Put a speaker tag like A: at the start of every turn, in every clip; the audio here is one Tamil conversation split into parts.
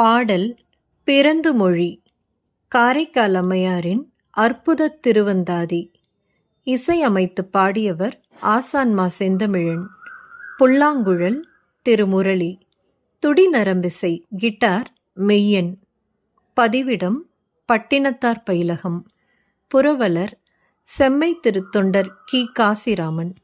A: பாடல் பிறந்து மொழி. காரைக்கால் அம்மையாரின் அற்புதத் திருவந்தாதி. இசையமைத்து பாடியவர் ஆசான்மா செந்தமிழன். புல்லாங்குழல் திருமுரளி. துடிநரம்பிசை கிட்டார் மெய்யன். பதிவிடம் பட்டினத்தார் பயிலகம். புரவலர் செம்மை திருத்தொண்டர் கி. காசிராமன்.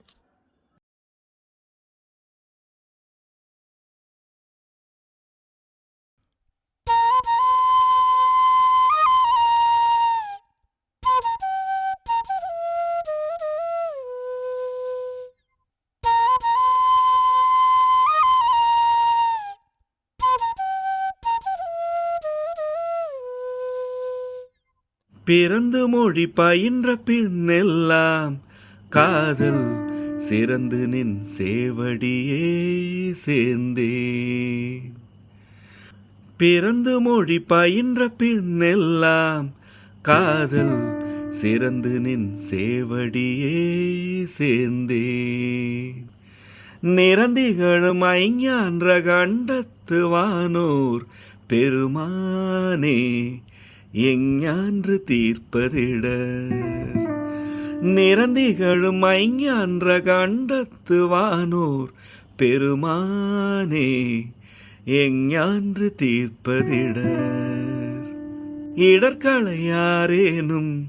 B: பிறந்து மொழி பயின்ற பின்னெல்லாம் காதல் சிறந்து நின் சேவடியே சேர்ந்தே. பிறந்து மொழி பயின்ற பின்னெல்லாம் காதல் சிறந்து நின் சேவடியே சேர்ந்தே. நிரந்திகளும் ஐஞான்ற கண்டத்து வானோர் பெருமானே எஞ்ஞான்று தீர்ப்பதிட. நிரந்திகளும் ஐஞான்ற கண்டத்து வானோர் பெருமானே எஞ்ஞான்று தீர்ப்பதிட. இடர்களையாரேனும்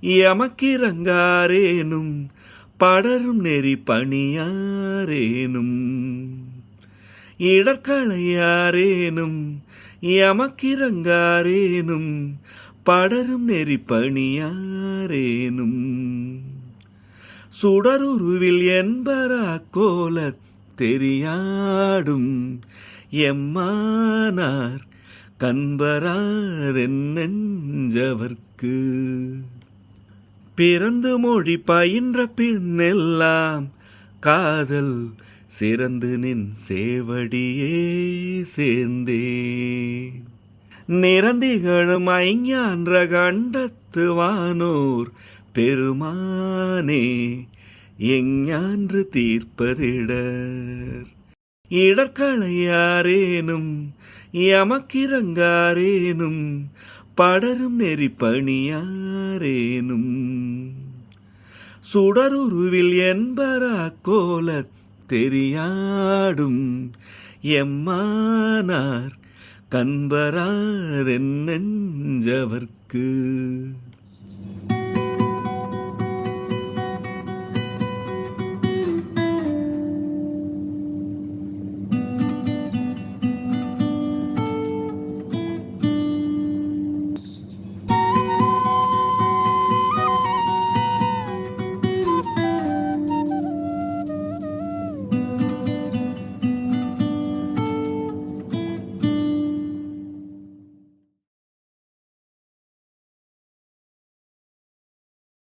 B: எமக்கிறங்காரேனும் படரும் நெறி பணியாரேனும் இடர்களையாரேனும் எமக்கிறங்காரேனும் படரும் நெறி சுடருருவில் என்பரா கோல தெரியாடும் எம்மானார் கண்பராதென் நெஞ்சவர்க்கு. பிறந்து மொழி பயின்ற பின்னெல்லாம் காதல் சிறந்து நின் சேவடியே சேர்ந்தே. நிரந்திகளும் ஐஞான்ற கண்டத்து வானோர் பெருமானே எஞ்ஞான்று தீர்ப்பதிடர். இடர்களையாரேனும் எமக்கிறங்காரேனும் படரும் நெறிப்பணியாரேனும். சுடருருவில் என்பரா கோலத் தெரியாடும். எம்மானார் கண்பராதென் நெஞ்சவர்க்கு.